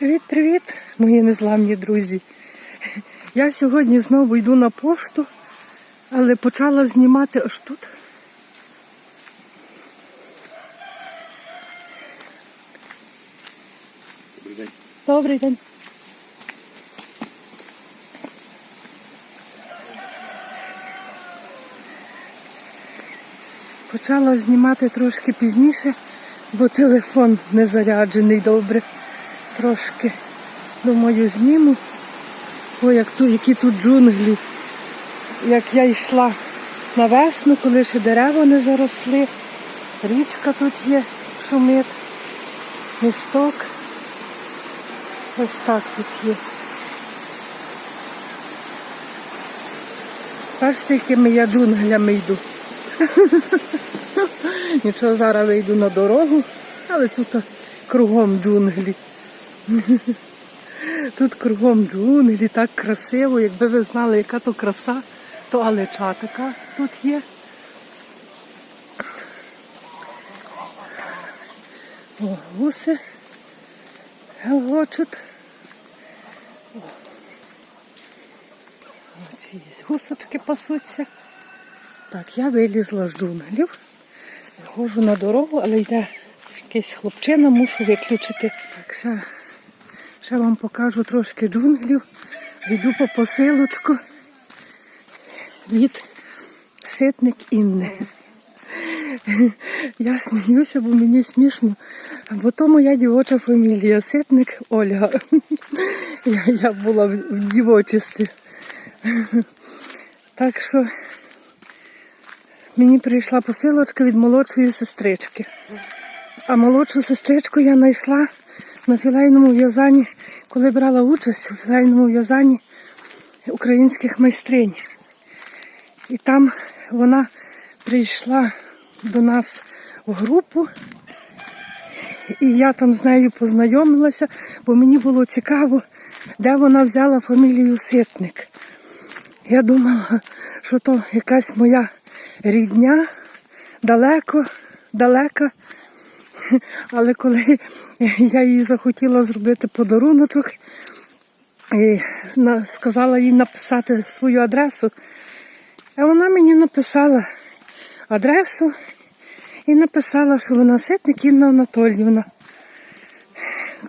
Привіт-привіт, мої незламні друзі. Я сьогодні знову йду на пошту, але почала знімати аж тут. Добрий день. Добрий день. Почала знімати трошки пізніше, бо телефон не заряджений добре. Трошки, думаю, зніму. О, як ту, які тут джунглі. Як я йшла на весну, коли ще дерева не заросли. Річка тут є, шумить, місток. Ось так тут є. Бачите, якими я джунглями йду. Нічого, зараз вийду на дорогу, але тут кругом джунглі. Тут кругом джунглі, так красиво. Якби ви знали, яка то краса, то алеча така тут є. О, гуси гелгочуть. Гусочки пасуться. Так, я вилізла з джунглів. Ходжу на дорогу, але йде якийсь хлопчина, мушу виключити. Так, ще, ще вам покажу трошки джунглів. Йду по посилочку від ситник Інни. Я сміюся, бо мені смішно. Бо то моя дівоча фамілія Ситник Ольга. Я, була в дівочості. Так що мені прийшла посилочка від молодшої сестрички. А молодшу сестричку я знайшла на філейному в'язанні, коли брала участь у філейному в'язанні українських майстринь. І там вона прийшла до нас в групу, і я там з нею познайомилася, бо мені було цікаво, де вона взяла фамілію Ситник. Я думала, що то якась моя рідня, далеко, далека. Але коли я їй захотіла зробити подаруночок, і сказала їй написати свою адресу, а вона мені написала адресу і написала, що вона ситник Інна Анатоліївна.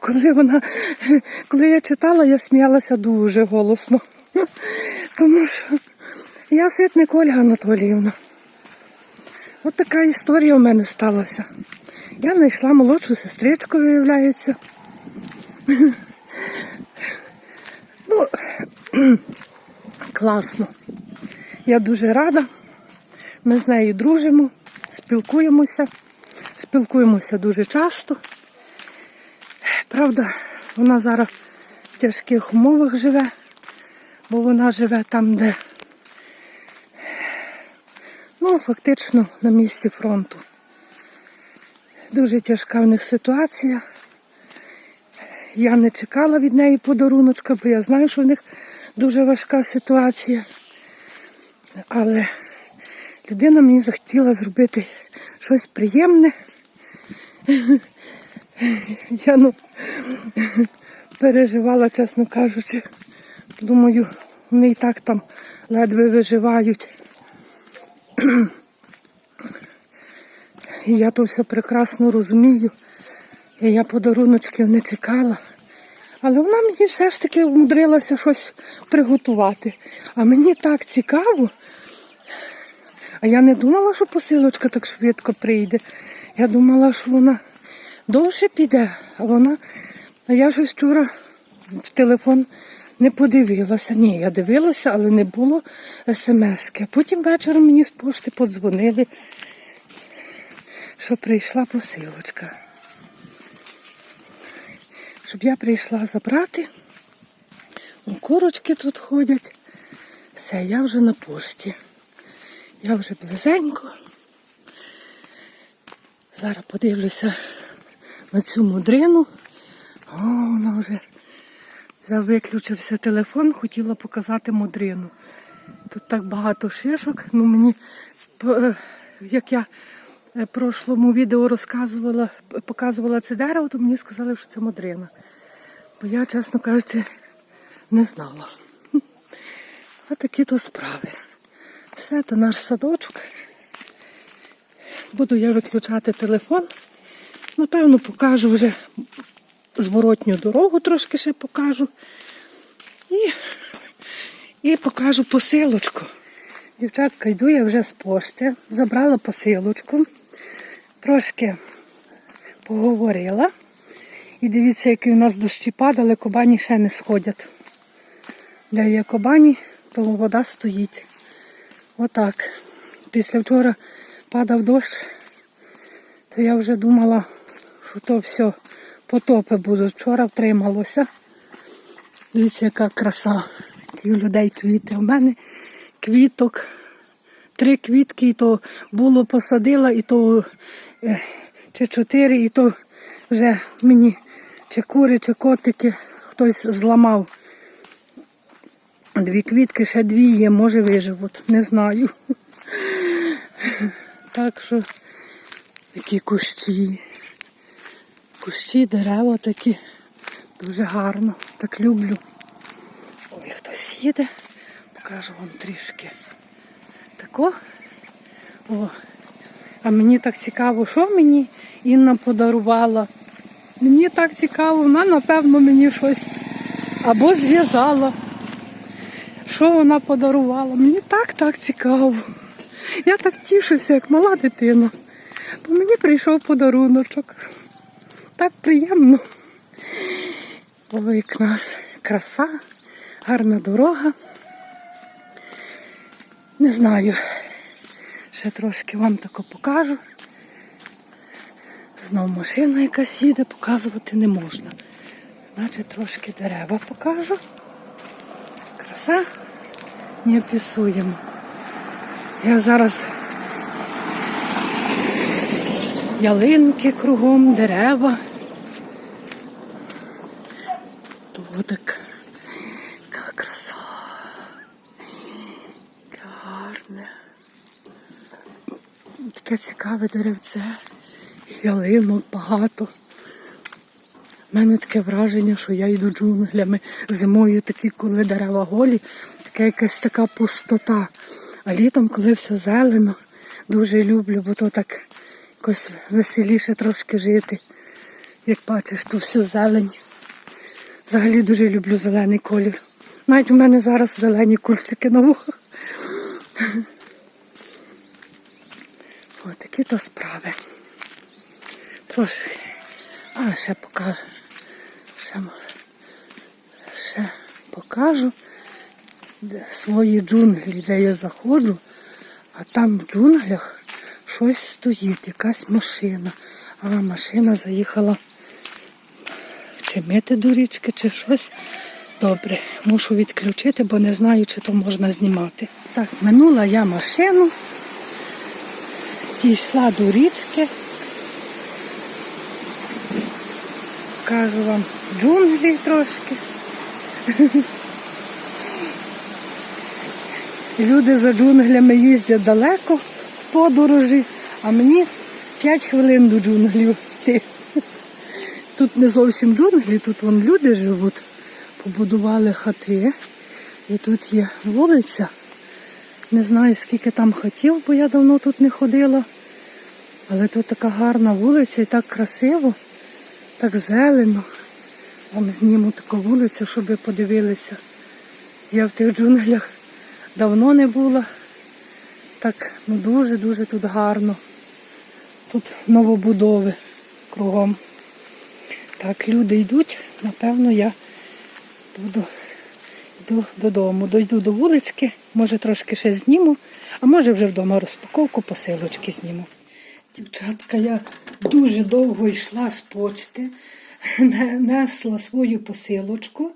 Коли вона, коли я читала, я сміялася дуже голосно. Тому що я ситник Ольга Анатоліївна. От така історія у мене сталася. Я знайшла молодшу сестричку, виявляється. Ну, класно. Я дуже рада. Ми з нею дружимо, спілкуємося, спілкуємося дуже часто. Правда, вона зараз в тяжких умовах живе, бо вона живе там, де ну, фактично на місці фронту. Дуже тяжка в них ситуація. Я не чекала від неї подаруночка, бо я знаю, що в них дуже важка ситуація. Але людина мені захотіла зробити щось приємне. Я ну, переживала, чесно кажучи. Думаю, вони і так там ледве виживають. І я то все прекрасно розумію. І я подаруночків не чекала. Але вона мені все ж таки вмудрилася щось приготувати. А мені так цікаво. А я не думала, що посилочка так швидко прийде. Я думала, що вона довше піде, а вона. А я ж вчора в телефон не подивилася. Ні, я дивилася, але не було смс-ки. Потім вечором мені з пошти подзвонили, що прийшла посилочка. Щоб я прийшла забрати. О, Курочки тут ходять. Все, я вже на пошті. Я вже близенько. Зараз подивлюся на цю мудрину. О, вона вже виключився телефон, хотіла показати мудрину. Тут так багато шишок. Ну мені, як я е, прошлому відео розказувала, показувала це дерево, то мені сказали, що це мудрина. Бо я, чесно кажучи, не знала. А такі то справи. Все, то наш садочок. Буду я виключати телефон. Напевно, покажу вже зворотню дорогу, трошки ще покажу. І, і покажу посилочку. Дівчатка, йду я вже з пошти, забрала посилочку, трошки поговорила. І дивіться, які у нас дощі падали, кобані ще не сходять. Де є кобані, то вода стоїть. Отак. Після вчора падав дощ, то я вже думала, що то все потопи будуть. Вчора втрималося. Дивіться, яка краса. Які у людей квіти. У мене квіток. Три квітки, і то було посадила, і то чи чотири, і то вже мені чи кури, чи котики хтось зламав. Дві квітки, ще дві є, може виживуть, не знаю. Так що такі кущі. Кущі, дерева такі. Дуже гарно. Так люблю. Ой, хтось їде. Покажу вам трішки. Тако. О. А мені так цікаво, що мені Інна подарувала. Мені так цікаво, вона, напевно, мені щось або зв'язала. Що вона подарувала? Мені так так цікаво. Я так тішуся, як мала дитина. Бо мені прийшов подаруночок. Так приємно. Ой, як нас краса, гарна дорога. Не знаю. Ще трошки вам тако покажу. Знов машина якась їде, показувати не можна. Значить, трошки дерева покажу. Краса не описуємо. Я зараз ялинки кругом, дерева. То так яка краса. Яке гарне. Таке цікаве деревце. Ялинок багато. У мене таке враження, що я йду джунглями зимою, такі, коли дерева голі, така якась така пустота. А літом, коли все зелено, дуже люблю, бо то так якось веселіше трошки жити. Як бачиш, то всю зелень. Взагалі дуже люблю зелений колір. Навіть у мене зараз зелені кульчики на вухах. Ось такі то справи. Трошки. А, ще покажу. Ще, ще покажу свої джунглі, де я заходжу, а там в джунглях щось стоїть, якась машина. А машина заїхала чи мити до річки, чи щось. Добре, мушу відключити, бо не знаю, чи то можна знімати. Так, минула я машину, дійшла до річки. Кажу вам джунглі трошки. Люди за джунглями їздять далеко в подорожі, а мені 5 хвилин до джунглів йти. Тут не зовсім джунглі, тут вон люди живуть, побудували хати. І тут є вулиця. Не знаю, скільки там хатів, бо я давно тут не ходила. Але тут така гарна вулиця і так красиво, так зелено. Вам зніму таку вулицю, щоб ви подивилися. Я в тих джунглях давно не була. Так ну дуже-дуже тут гарно. Тут новобудови кругом. Так, люди йдуть, напевно, я буду йду додому. Дойду до вулички, може трошки ще зніму, а може вже вдома розпаковку посилочки зніму. Дівчатка, я дуже довго йшла з почти, несла свою посилочку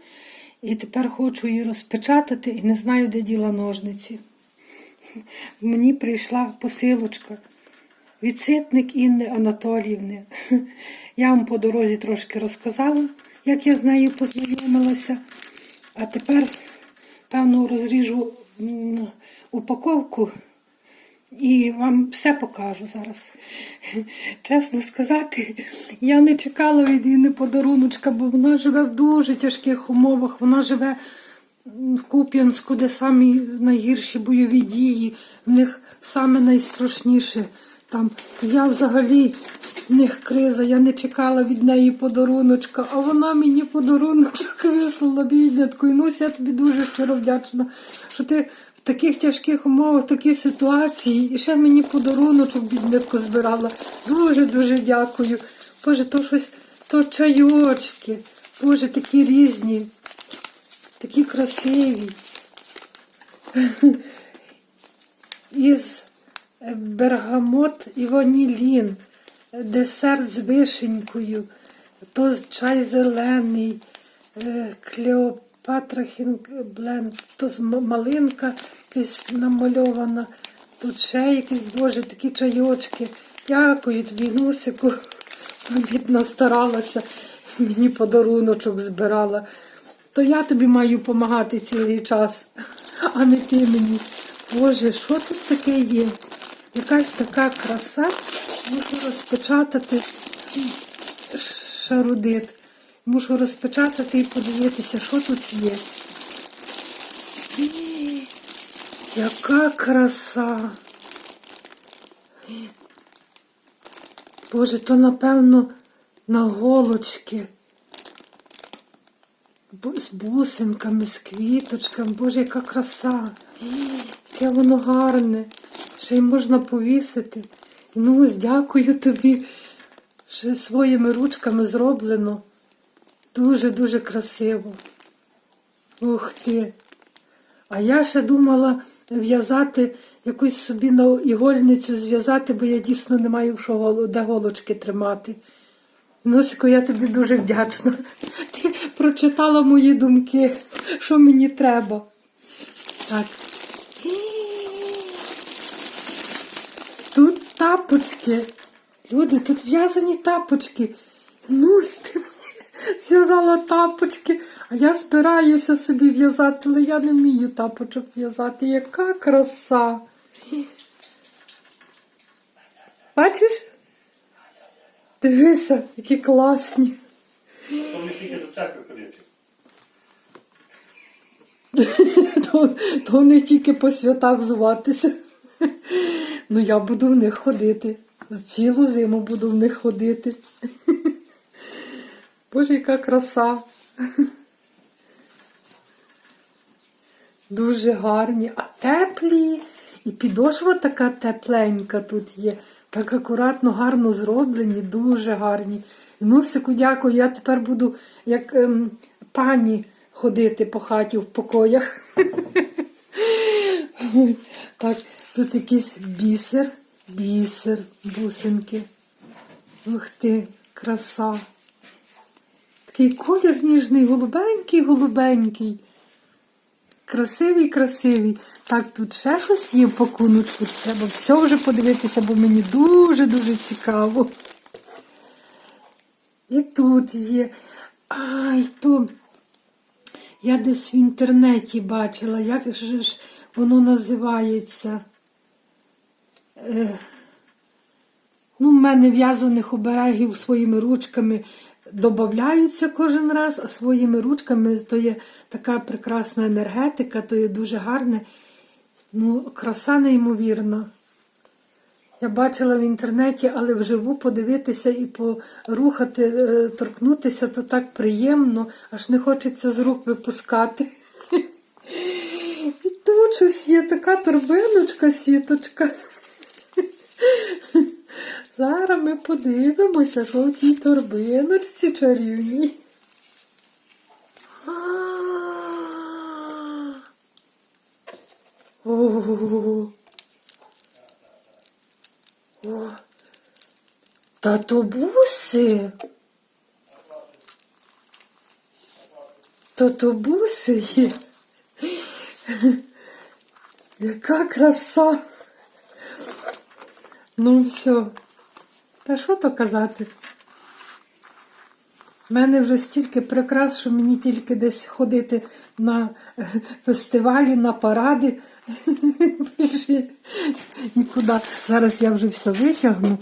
і тепер хочу її розпечатати і не знаю, де діла ножниці. Мені прийшла посилочка. Відситник Інни Анатоліївни. Я вам по дорозі трошки розказала, як я з нею познайомилася. А тепер, певно, розріжу упаковку і вам все покажу зараз. Чесно сказати, я не чекала від Інни подаруночка, бо вона живе в дуже тяжких умовах. Вона живе в Куп'янську, де самі найгірші бойові дії, в них саме найстрашніше. Там я взагалі в них криза, я не чекала від неї подаруночка, а вона мені подаруночок вислала біднятку. І Нуся, я тобі дуже щиро вдячна, що ти в таких тяжких умовах, в такій ситуації, і ще мені подаруночок біднятку збирала. Дуже дуже дякую. Боже, то щось, то чайочки. Боже, такі різні, такі красиві. Із е, бергамот і ванілін, десерт з вишенькою, то чай зелений, е, Клеопатра бленд, то малинка якась намальована, тут ще якісь, боже, такі чайочки. Дякую тобі, Нусику. Бідна старалася, мені подаруночок збирала. То я тобі маю допомагати цілий час, а не ти мені. Боже, що тут таке є? Якась така краса. Мушу розпечатати шарудит. Мушу розпечатати і подивитися, що тут є. Ій, Яка краса. Боже, то напевно на голочки. З бусинками, з квіточками. Боже, яка краса. Яке воно гарне. Ще й можна повісити. Ну, дякую тобі. Ще своїми ручками зроблено. Дуже-дуже красиво. Ух ти. А я ще думала в'язати якусь собі на ігольницю зв'язати, бо я дійсно не маю що де голочки тримати. Носико, я тобі дуже вдячна. Ти прочитала мої думки, що мені треба. Так. Тут тапочки. Люди, тут в'язані тапочки. Ну, ти мені зв'язала тапочки, а я збираюся собі в'язати, але я не вмію тапочок в'язати. Яка краса. Бачиш? Дивися, які класні. То не тільки до церкви ходити. То, то не тільки по святах взуватися. Ну, я буду в них ходити. Цілу зиму буду в них ходити. Боже, яка краса. Дуже гарні, а теплі. І підошва така тепленька тут є. Так акуратно, гарно зроблені, дуже гарні. Нусику, дякую. Я тепер буду як ем, пані ходити по хаті в покоях. Так, тут якийсь бісер, бісер, бусинки. Ух ти, краса. Такий колір ніжний, голубенький, голубенький. Красивий, красивий. Так, тут ще щось є пакуночку. Треба все вже подивитися, бо мені дуже-дуже цікаво. І тут є. Ай, то я десь в інтернеті бачила, як же ж воно називається. Ну, в мене в'язаних оберегів своїми ручками додаються кожен раз, а своїми ручками то є така прекрасна енергетика, то є дуже гарне. Ну, краса неймовірна. Я бачила в інтернеті, але вживу подивитися і порухати, е, торкнутися, то так приємно, аж не хочеться з рук випускати. І тут щось є така торбиночка, сіточка. Зараз ми подивимося, що тій торбиночці чарівній. А. О. О. Та то буси. То то буси є. Яка краса. Ну все. Та що то казати? У мене вже стільки прикрас, що мені тільки десь ходити на фестивалі, на паради Більше нікуди. Зараз я вже все витягну.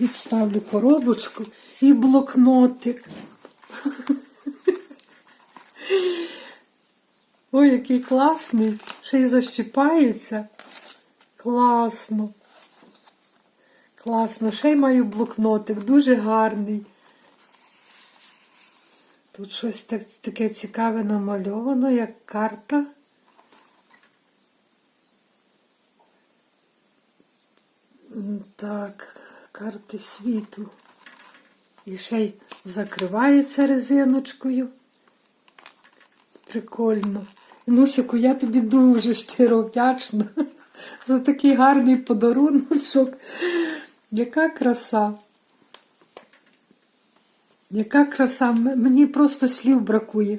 Відставлю коробочку і блокнотик. Ой, який класний. Ще й защіпається. Класно. Класно. Ще й маю блокнотик, дуже гарний. Тут щось так, таке цікаве намальовано, як карта. Так, карти світу. І ще й закривається резиночкою. Прикольно. Нусику, я тобі дуже щиро вдячна за такий гарний подарунок. Яка краса. Яка краса, мені просто слів бракує.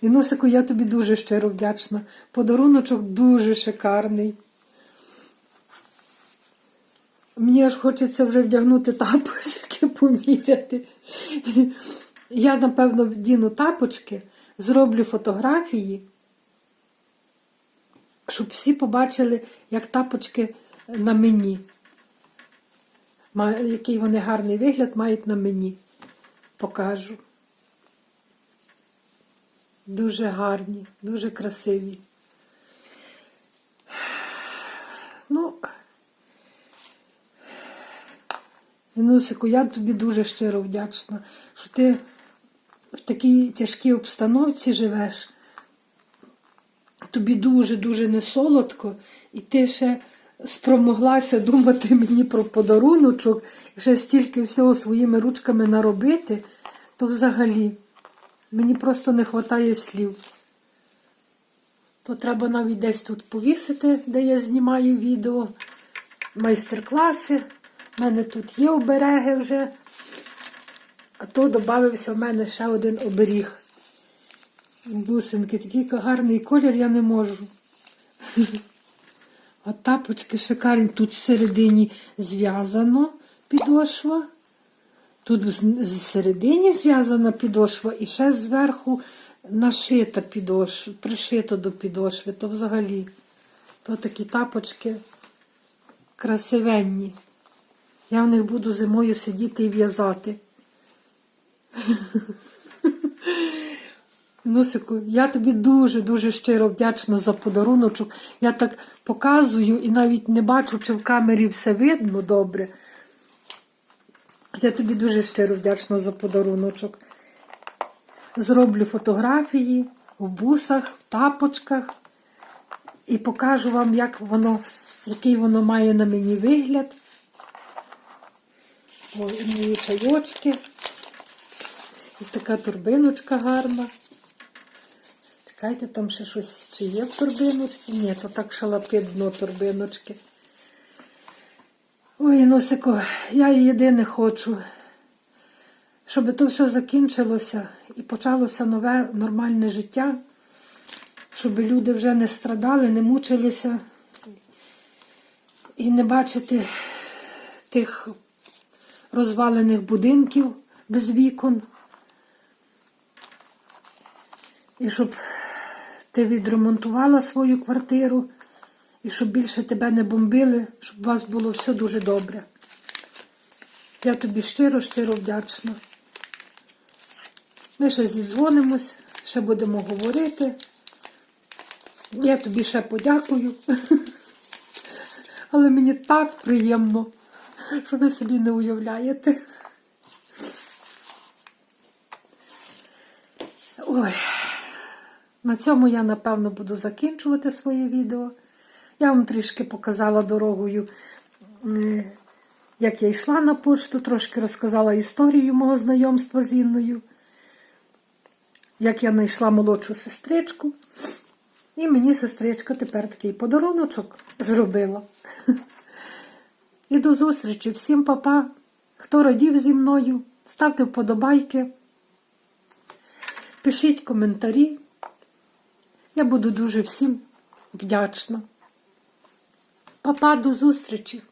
І Нусику, я тобі дуже щиро вдячна. Подаруночок дуже шикарний. Мені аж хочеться вже вдягнути тапочки, поміряти. Я, напевно, вдіну тапочки, зроблю фотографії, щоб всі побачили, як тапочки на мені. Який вони гарний вигляд мають на мені. Покажу. Дуже гарні, дуже красиві. Ну, Інусику, я тобі дуже щиро вдячна, що ти в такій тяжкій обстановці живеш. Тобі дуже-дуже не солодко, і ти ще спромоглася думати мені про подаруночок і ще стільки всього своїми ручками наробити, то взагалі мені просто не вистачає слів. То треба навіть десь тут повісити, де я знімаю відео, майстер-класи. У мене тут є обереги вже. А то додався в мене ще один оберіг. Бусинки, такий гарний колір я не можу. А тапочки шикарні. Тут всередині зв'язано підошва. Тут всередині зв'язана підошва і ще зверху нашита підошва, пришито до підошви. То взагалі. То такі тапочки красивенні. Я в них буду зимою сидіти і в'язати. Носику, я тобі дуже-дуже щиро вдячна за подаруночок. Я так показую і навіть не бачу, чи в камері все видно добре. Я тобі дуже щиро вдячна за подаруночок. Зроблю фотографії в бусах, в тапочках і покажу вам, як воно, який воно має на мені вигляд. Ой, і мої чайочки. І така турбиночка гарна. Чекайте, там ще щось чи є в турбиночці? Ні, то так шалапить дно турбиночки. Ой, Носико, я єдине хочу, щоб то все закінчилося і почалося нове нормальне життя, щоб люди вже не страдали, не мучилися і не бачити тих розвалених будинків без вікон. І щоб ти відремонтувала свою квартиру, і щоб більше тебе не бомбили, щоб у вас було все дуже добре. Я тобі щиро-щиро вдячна. Ми ще зідзвонимось, ще будемо говорити. Я тобі ще подякую. Але мені так приємно, що ви собі не уявляєте. Ой, на цьому я, напевно, буду закінчувати своє відео. Я вам трішки показала дорогою, як я йшла на почту, трошки розказала історію мого знайомства з Інною, як я знайшла молодшу сестричку. І мені сестричка тепер такий подаруночок зробила. І до зустрічі. Всім папа. Хто радів зі мною, ставте вподобайки, пишіть коментарі. Я буду дуже всім вдячна. Папа, до зустрічі!